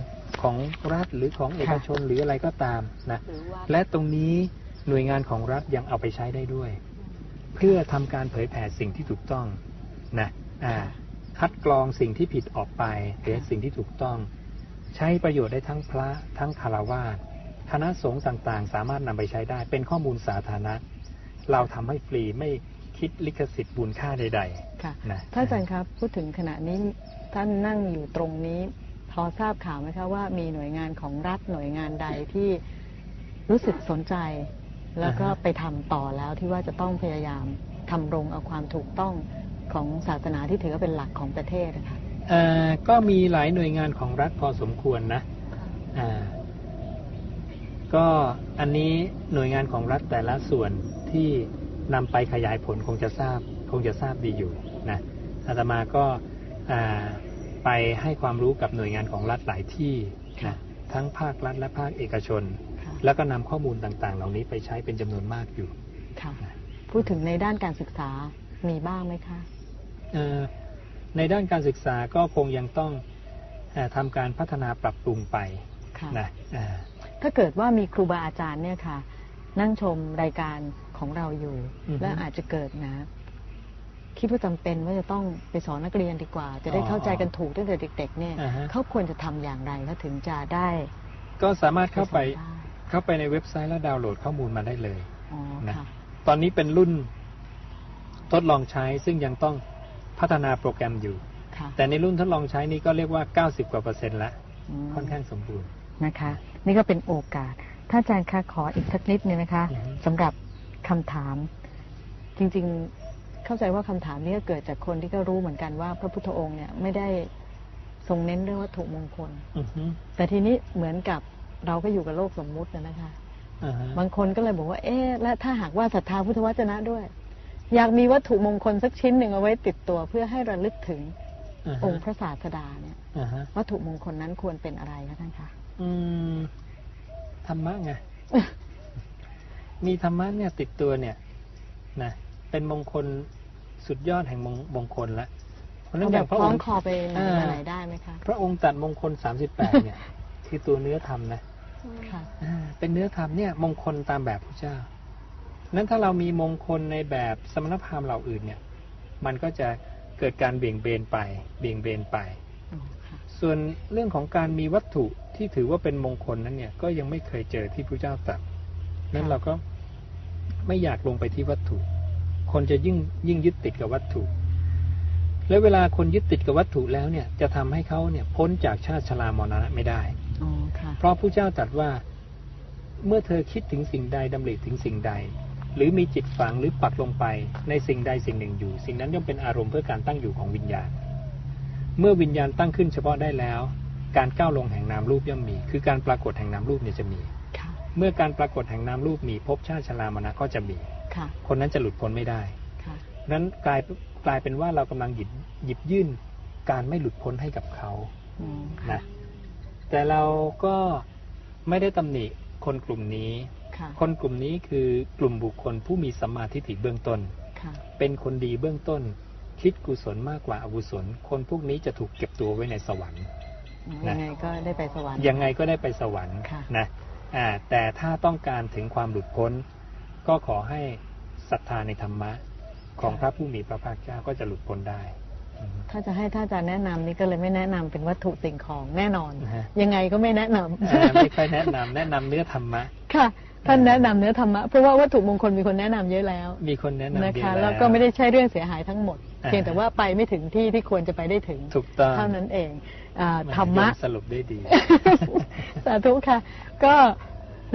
[SPEAKER 2] ของรัฐหรือของเอกชนหรืออะไรก็ตามนะ
[SPEAKER 3] หรือว่า
[SPEAKER 2] และตรงนี้หน่วยงานของรัฐยังเอาไปใช้ได้ด้วย เพื่อทำการเผยแผ่สิ่งที่ถูกต้องนะอ่าคัดกรองสิ่งที่ผิดออกไปหรือสิ่งที่ถูกต้อง ใช้ประโยชน์ได้ทั้งพระทั้งคารวาส คณะสงฆ์ต่างๆ สามารถนำไปใช้ได้ เป็นข้อมูลสาธารณะ เราทำให้ฟรีไม่คิดลิขสิทธิ์บุญค่าใด
[SPEAKER 1] ค่ะ
[SPEAKER 2] ๆนะ
[SPEAKER 1] ท่านอาจารย์ครับพูดถึงขณะนี้ท่านนั่งอยู่ตรงนี้ พอทราบข่าวไหมคะว่ามีหน่วยงานของรัฐหน่วยงานใดที่รู้สึกสนใจ แล้วก็ไปทำต่อแล้วที่ว่าจะต้องพยายามทำรงเอาความถูกต้องของศาสนาที่ถือว่าเป็นหลักของประเทศนะคะ
[SPEAKER 2] เอ่อก็มีหลายหน่วยงานของรัฐพอสมควรนะอ่า ก็อันนี้หน่วยงานของรัฐแต่ละส่วนที่นำไปขยายผลคงจะทราบคงจะทราบดีอยู่นะอาตมาก็อ่าไปให้ความรู้กับหน่วยงานของรัฐหลายที่นะทั้งภาครัฐและภาคเอกชน
[SPEAKER 1] ค่ะ
[SPEAKER 2] แล้วก็นำข้อมูลต่างๆ เหล่านี้ไปใช้เป็นจำนวนมากอยู่
[SPEAKER 1] ค่ะพูดถึงในด้านการศึกษามีบ้างไหมคะ
[SPEAKER 2] เอ่อในด้านการศึกษาก็คงยังต้องเออทำการพัฒนาปรับปรุงไป
[SPEAKER 1] ค่ะ
[SPEAKER 2] นะเอ่อ
[SPEAKER 1] ถ้าเกิดว่ามีครูบาอาจารย์เนี่ยค่ะ นั่งชมรายการของเราอยู่ และอาจจะเกิดนะ คิดว่าจำเป็นว่าจะต้องไปสอนนักเรียนดีกว่า จะได้เข้าใจกันถูกตั้งแต่เด็ก ๆ เนี่ย
[SPEAKER 2] อ่าฮะ
[SPEAKER 1] เขาควรจะทำอย่างไรเขาถึงจะได้
[SPEAKER 2] ก็สามารถเข้าไป
[SPEAKER 1] สอนด้
[SPEAKER 2] เข้าไปในเว็บไซต์แล้วดาวน์โหลดข้อมูลมาได้เลย
[SPEAKER 1] อ๋อ
[SPEAKER 2] นะ
[SPEAKER 1] ค่ะ
[SPEAKER 2] ตอนนี้เป็นรุ่นทดลองใช้ซึ่งยังต้องพัฒนาโปรแกรมอยู่
[SPEAKER 1] ค่ะ
[SPEAKER 2] แต่ในรุ่นทดลองใช้นี่ก็เรียกว่า 90 กว่าเปอร์เซ็นต์ละ
[SPEAKER 1] ม
[SPEAKER 2] ค่อนข้างสมบูรณ์
[SPEAKER 1] นะคะ นี่ก็เป็นโอกาส ถ้าอาจารย์คะขออีกสักนิดนึงนะคะ
[SPEAKER 2] อือฮึ
[SPEAKER 1] สำหรับคำถาม จริงๆเข้าใจว่าคำถามนี้ก็เกิดจากคนที่ก็รู้เหมือนกันว่า พระพุทธองค์เนี่ยไม่ได้ทรงเน้นเรื่องวัตถุมงคล
[SPEAKER 2] อือฮึ
[SPEAKER 1] แต่ทีนี้เหมือนกับเราก็อยู่กับโลกสมมุตินะนะคะ
[SPEAKER 2] อ่าฮะ
[SPEAKER 1] บางคนก็เลยบอกว่า เอ๊ะและถ้าหากว่าศรัทธาพุทธวจนะด้วย อยากมีวัตถุมงคลสักชิ้นหนึ่งเอาไว้ติดตัวเพื่อให้ระลึกถึง
[SPEAKER 2] อ่าฮะ
[SPEAKER 1] องค์พระศาสดาเนี่ย
[SPEAKER 2] อ่าฮะ
[SPEAKER 1] วัตถุมงคลนั้นควรเป็นอะไรคะท่านคะ
[SPEAKER 2] อืมธรรมะไงมีธรรมะเนี่ย ติดตัวเนี่ยนะเป็นมงคลสุดยอดแห่งมงมงคลละเพราะฉะนั้น
[SPEAKER 1] เอา
[SPEAKER 2] อ
[SPEAKER 1] แบ
[SPEAKER 2] ย่า
[SPEAKER 1] บ
[SPEAKER 2] งพระ
[SPEAKER 1] คล้
[SPEAKER 2] อ
[SPEAKER 1] องง
[SPEAKER 2] ค์
[SPEAKER 1] คอไปไหน
[SPEAKER 2] อ่าม
[SPEAKER 1] มาไหนได้ไหมคะ
[SPEAKER 2] พระองค์ตัดมงคล38เนี่ย คือตัวเนื้อธรรมนะ
[SPEAKER 1] ค่ะ
[SPEAKER 2] อ่าเป็นเนื้อธรรมเนี่ย มงคลตามแบบพระเจ้า นั้นถ้าเรามีมงคลในแบบสมณพราหมณ์เหล่าอื่นเนี่ย มันก็จะเกิดการเบี่ยงเบนไป เบี่ยงเบนไป
[SPEAKER 1] อ๋อค่ะ
[SPEAKER 2] ส่วนเรื่องของการมีวัตถุ ที่ถือว่าเป็นมงคลนั้นเนี่ย ก็ยังไม่เคยเจอที่พระเจ้าตรัสนั้นเราก็ไม่อยากลงไปที่วัตถุ คนจะยิ่งยิ่งยึดติดกับวัตถุ แล้วเวลาคนยึดติดกับวัตถุแล้วเนี่ย จะทำให้เขาเนี่ยพ้นจากชาติชรามรณะไม่ได้
[SPEAKER 1] อ๋อค่ะ
[SPEAKER 2] เพราะผู้เจ้าตรัสว่า เมื่อเธอคิดถึงสิ่งใดดำริถึงสิ่งใด หรือมีจิตฝังหรือปักลงไปในสิ่งใดสิ่งหนึ่งอยู่ สิ่งนั้นย่อมเป็นอารมณ์เพื่อการตั้งอยู่ของวิญญาณ เมื่อวิญญาณตั้งขึ้นเฉพาะได้แล้ว การก้าวลงแห่งนามรูปย่อมมี คือการปรากฏแห่งนามรูปเนี่ยจะมี
[SPEAKER 1] ค่ะ
[SPEAKER 2] เมื่อการปรากฏแห่งนามรูปมีภพชาติชรามรณะก็จะมี
[SPEAKER 1] ค่ะ
[SPEAKER 2] คนนั้นจะหลุดพ้นไม่ได้
[SPEAKER 1] ค่ะ
[SPEAKER 2] นั้นกลายกลายเป็นว่าเรากำลังหยิบหยิบยื่นการไม่หลุดพ้นให้กับเขา
[SPEAKER 1] อืม
[SPEAKER 2] นะ แต่เราก็ไม่ได้ตำหนิคนกลุ่มนี้
[SPEAKER 1] ค่ะ
[SPEAKER 2] คนกลุ่มนี้คือกลุ่มบุคคลผู้มีสัมมาทิฏฐิเบื้องต้น
[SPEAKER 1] ค่ะ
[SPEAKER 2] เป็นคนดีเบื้องต้น คิดกุศลมากกว่าอกุศล คนพวกนี้จะถูกเก็บตัวไว้ในสวรรค์นะ
[SPEAKER 1] ยังไงก็ได้ไปสวรรค์
[SPEAKER 2] ยังไงก็ได้ไปสวรรค์
[SPEAKER 1] ค่ะ
[SPEAKER 2] นะอ่าแต่ถ้าต้องการถึงความหลุดพ้น ก็ขอให้ศรัทธาในธรรมะของพระผู้มีพระภาคเจ้าก็จะหลุดพ้นได้อืม
[SPEAKER 1] ถ้าจะให้ท่านอาจารย์แนะนำนี่ก็เลยไม่แนะนำเป็นวัตถุสิ่งของแน่นอน
[SPEAKER 2] นะฮะ
[SPEAKER 1] ยังไงก็ไม่แนะน
[SPEAKER 2] อ่าำไม่ค่อยแนะนำแนะนำเนื้อธรรมะ
[SPEAKER 1] ค่ะ ท่านแนะนำเนื้อธรรมะ เพราะว่าวัตถุมงคลมีคนแนะนำเยอะแล้ว
[SPEAKER 2] มีคนแนะนำ
[SPEAKER 1] นะ
[SPEAKER 2] เย
[SPEAKER 1] คะ
[SPEAKER 2] อะ
[SPEAKER 1] แล้วก็ไม่ได้ใช่เรื่องเสียหายทั้งหมด
[SPEAKER 2] อ่า
[SPEAKER 1] เพียงแต่ว่าไปไม่ถึงที่ที่ควรจะไปได้ถึง
[SPEAKER 2] ถูกต้อง
[SPEAKER 1] เท่านั้นเองอ่า
[SPEAKER 2] แห
[SPEAKER 1] ธรรมะ
[SPEAKER 2] โยสรุปได้ดี
[SPEAKER 1] สาธุค่ะ ก็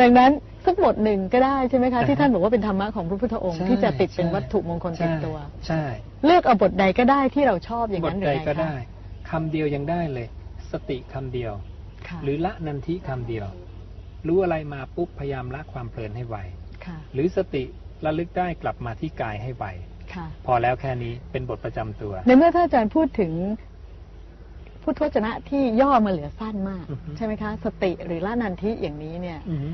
[SPEAKER 1] ดังนั้นสักบทหนึ่งก็ได้ใช่ไหมคะที่ท่านบอกว่าเป็นธรรมะของพระพุทธองค์
[SPEAKER 2] ใช่
[SPEAKER 1] ที่จะติดเป็น
[SPEAKER 2] ใช่
[SPEAKER 1] วัตถุมงคลติดตัว
[SPEAKER 2] ใช่
[SPEAKER 1] เลือกเอาบทใดก็ได้ที่เราชอบอย่าง
[SPEAKER 2] บท
[SPEAKER 1] นั้นหรื
[SPEAKER 2] ใด
[SPEAKER 1] อไง
[SPEAKER 2] ก็
[SPEAKER 1] คะ
[SPEAKER 2] ได้คำเดียวยังได้เลย สติคำเดียว
[SPEAKER 1] ค่ะ
[SPEAKER 2] หรือละนันทิคำเดียว รู้อะไรมาปุ๊บพยายามละความเพลินให้ไว
[SPEAKER 1] ค่ะ
[SPEAKER 2] หรือสติระลึกได้กลับมาที่กายให้ไว
[SPEAKER 1] ค่ะ
[SPEAKER 2] พอแล้วแค่นี้เป็นบทประจำตัว
[SPEAKER 1] ในเมื่อท่านอาจารย์พูดถึงพุทธวจนะที่ย่อมาเหลือสั้นมาก
[SPEAKER 2] อือฮึ
[SPEAKER 1] ใช่ไหมคะ สติหรือละนันทิอย่างนี้เนี่ย
[SPEAKER 2] อือฮึ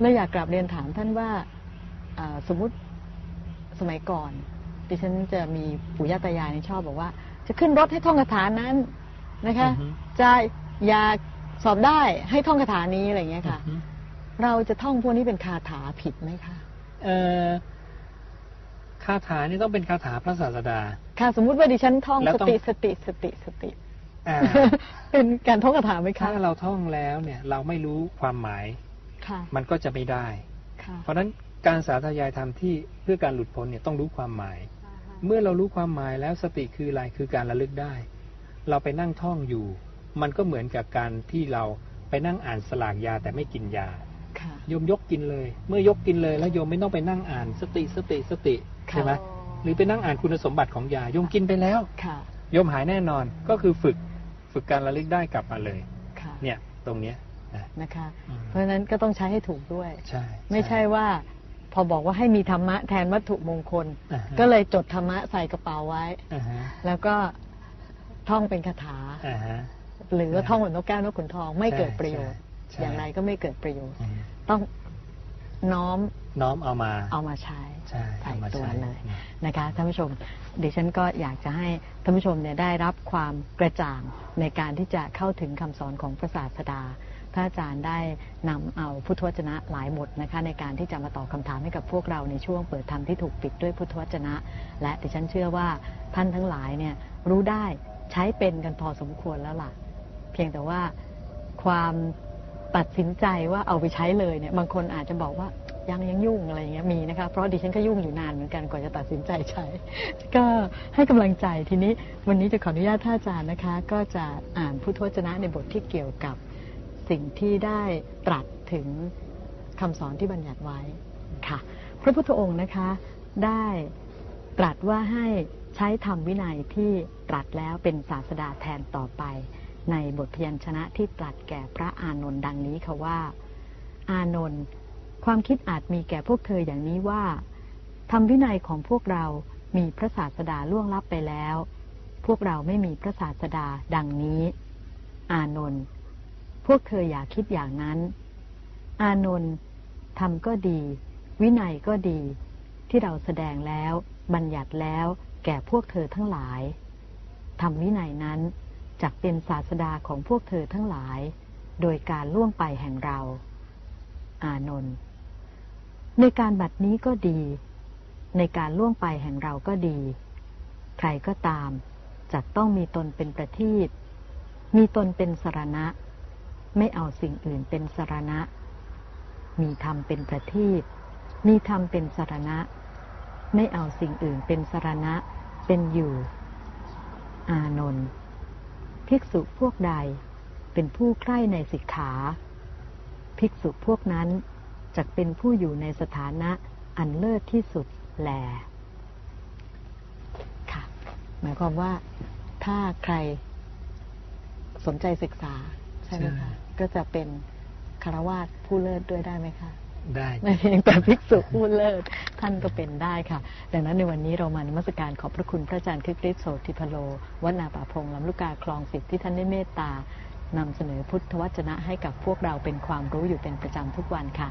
[SPEAKER 1] เลยอยากกลับเรียนถามท่านว่าอ่าสมมุติสมัยก่อน ดิฉันจะมีปู่ย่าตายายนี่ชอบบอกว่า จะขึ้นรถให้ท่องคาถานั้นนะคะ
[SPEAKER 2] อือฮึ
[SPEAKER 1] จะอยากสอบได้ให้ท่องคาถานี้อะไรอย่างเงี้ยค่ะ
[SPEAKER 2] อือฮึ
[SPEAKER 1] เราจะท่องพวกนี้เป็นคาถาผิดไหมคะ
[SPEAKER 2] เอ่อ คาถานี่ต้องเป็นคาถาพระศาสดา
[SPEAKER 1] ค่ะ สมมุติว่าดิฉันท่อง
[SPEAKER 2] แล้ว
[SPEAKER 1] ส
[SPEAKER 2] ต้อง
[SPEAKER 1] ติสติสติสติ
[SPEAKER 2] อ่า
[SPEAKER 1] เป็นการท่องคาถาไหมคะ
[SPEAKER 2] ถ้าเราท่องแล้วเนี่ย เราไม่รู้ความหมาย
[SPEAKER 1] ค่ะ
[SPEAKER 2] มันก็จะไม่ได้
[SPEAKER 1] ค่ะ
[SPEAKER 2] เพราะฉะนั้นการสาธยายธรรมที่เพื่อการหลุดพ้นเนี่ยต้องรู้ความหมาย เมื่อเรารู้ความหมายแล้วสติคืออะไรคือการระลึกได้ เราไปนั่งท่องอยู่ มันก็เหมือนกับการที่เราไปนั่งอ่านสลากยาแต่ไม่กินยา
[SPEAKER 1] ค่ะ
[SPEAKER 2] โยมยกกินเลย เมื่อยกกินเลยแล้วโยมไม่ต้องไปนั่งอ่านสติสติสติ
[SPEAKER 1] ค่ะ
[SPEAKER 2] ใช่ไหมหรือไปนั่งอ่านคุณสมบัติของยาโยมกินไปแล้ว
[SPEAKER 1] ค่ะ
[SPEAKER 2] โยมหายแน่นอนก็คือฝึกฝึกการระลึกได้กลับมาเลย
[SPEAKER 1] ค่ะ
[SPEAKER 2] เนี่ยตรงเนี้ยนะ
[SPEAKER 1] นะคะ
[SPEAKER 2] อืม
[SPEAKER 1] เพราะฉะนั้นก็ต้องใช้ให้ถูกด้วย
[SPEAKER 2] ใช่
[SPEAKER 1] ไม่ใช่ว่าพอบอกว่าให้มีธรรมะแทนวัตถุมงคล
[SPEAKER 2] อ่าฮะ
[SPEAKER 1] ก็เลยจดธรรมะใส่กระเป๋าไว้
[SPEAKER 2] อ่าฮะ
[SPEAKER 1] แล้วก็ท่องเป็นคาถา
[SPEAKER 2] อ่าฮะ
[SPEAKER 1] หรือว่าท่องเหมือนนกแก้วนกขุนทองไม่เกิดประโยชน์
[SPEAKER 2] ใช่
[SPEAKER 1] อย่างไรก็ไม่เกิดประโยชน์
[SPEAKER 2] อืม
[SPEAKER 1] ต้องน้อม
[SPEAKER 2] น้อมเอามา
[SPEAKER 1] เอามาใช้
[SPEAKER 2] ใช่
[SPEAKER 1] ใส่
[SPEAKER 2] เอามา
[SPEAKER 1] ตัว
[SPEAKER 2] ใช้
[SPEAKER 1] เลย
[SPEAKER 2] อืม
[SPEAKER 1] นะคะท่านผู้ชมดิฉันก็อยากจะให้ท่านผู้ชมเนี่ยได้รับความกระจ่างในการที่จะเข้าถึงคำสอนของพระศาสดาพระอาจารย์ได้นำเอาพุทธวจนะหลายบทนะคะในการที่จะมาตอบคำถามให้กับพวกเราในช่วงเปิดธรรมที่ถูกปิดด้วยพุทธวจนะ และดิฉันเชื่อว่าท่านทั้งหลายเนี่ยรู้ได้ใช้เป็นกันพอสมควรแล้วล่ะ เพียงแต่ว่าความ ตัดสินใจว่าเอาไปใช้เลยเนี่ยบางคนอาจจะบอกว่ายังยังยุ่งอะไรอย่างเงี้ยมีนะคะเพราะดิฉันก็ยุ่งอยู่นานเหมือนกันกว่าจะตัดสินใจใช้ ก็ให้กำลังใจทีนี้ วันนี้จะขออนุญาตท่านอาจารย์นะคะ ก็จะอ่านพุทธวจนะในบทที่เกี่ยวกับสิ่งที่ได้ตรัสถึงคำสอนที่บัญญัติไว้ค่ะ พระพุทธองค์นะคะได้ตรัสว่าให้ใช้ธรรมวินัยที่ตรัสแล้วเป็นศาสดาแทนต่อไป ในบทพยัญชนะที่ตรัสแก่พระอานนท์ดังนี้ค่ะว่า อานนท์ความคิดอาจมีแก่พวกเธออย่างนี้ว่าธรรมวินัยของพวกเรามีพระศาสดาล่วงลับไปแล้ว พวกเราไม่มีพระศาสดาดังนี้ อานนท์พวกเธออย่าคิดอย่างนั้น อานนท์ธรรมก็ดี วินัยก็ดี ที่เราแสดงแล้ว บัญญัติแล้ว แก่พวกเธอทั้งหลายธรรมวินัยนั้น จักเป็นศาสดาของพวกเธอทั้งหลาย โดยการล่วงไปแห่งเรา อานนท์ในการบัดนี้ก็ดี ในการล่วงไปแห่งเราก็ดี ใครก็ตามจักต้องมีตนเป็นประทีปมีตนเป็นสรณะ ไม่เอาสิ่งอื่นเป็นสรณะ มีธรรมเป็นประทีปมีธรรมเป็นสรณะ ไม่เอาสิ่งอื่นเป็นสรณะ เป็นอยู่ อานนท์ ภิกษุพวกใดเป็นผู้ใคร่ในสิกขา ภิกษุพวกนั้นจะเป็นผู้อยู่ในสถานะอันเลิศที่สุดแลค่ะ หมายความว่าถ้าใครสนใจศึกษา ใช่ไหม
[SPEAKER 2] ใช่
[SPEAKER 1] คะ ก็จะเป็นคารวาสผู้เลิศด้วยได้ไหมคะ
[SPEAKER 2] ได้
[SPEAKER 1] ไม่เพียงแต่ภิกษุผู้เลิศท่านก็เป็นได้ค่ะ ดังนั้นในวันนี้เรามานมัสการขอบพระคุณพระอาจารย์คริสติโสธิพโลวัดนาป่าพงลำลูกกาคลองสิทธิ์ที่ท่านได้เมตตานำเสนอพุทธวจนะให้กับพวกเราเป็นความรู้อยู่เป็นประจำทุกวันค่ะ